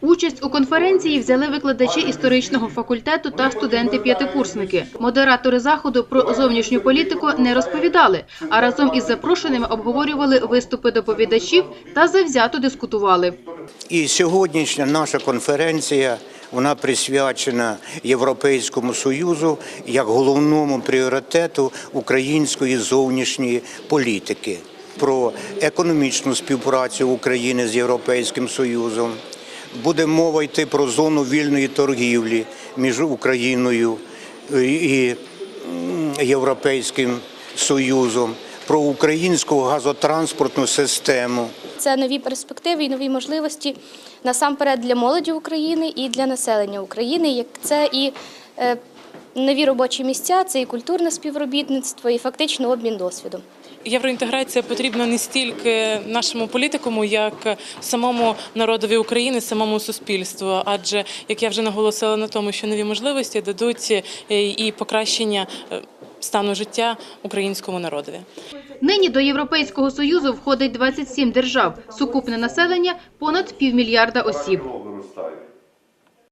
Участь у конференції взяли викладачі історичного факультету та студенти-п'ятикурсники. Модератори заходу про зовнішню політику не розповідали, а разом із запрошеними обговорювали виступи доповідачів та завзято дискутували. І сьогоднішня наша конференція вона присвячена Європейському Союзу як головному пріоритету української зовнішньої політики, про економічну співпрацю України з Європейським Союзом. Буде мова йти про зону вільної торгівлі між Україною і Європейським Союзом, про українську газотранспортну систему. Це нові перспективи і нові можливості насамперед для молоді України і для населення України. Як це і е, нові робочі місця, це і культурне співробітництво, і фактично обмін досвідом. Євроінтеграція потрібна не стільки нашому політикуму, як самому народові України, самому суспільству. Адже як я вже наголосила на тому, що нові можливості дадуть е, і покращення е, стану життя українському народові. Нині до Європейського Союзу входить 27 держав, сукупне населення – понад півмільярда осіб.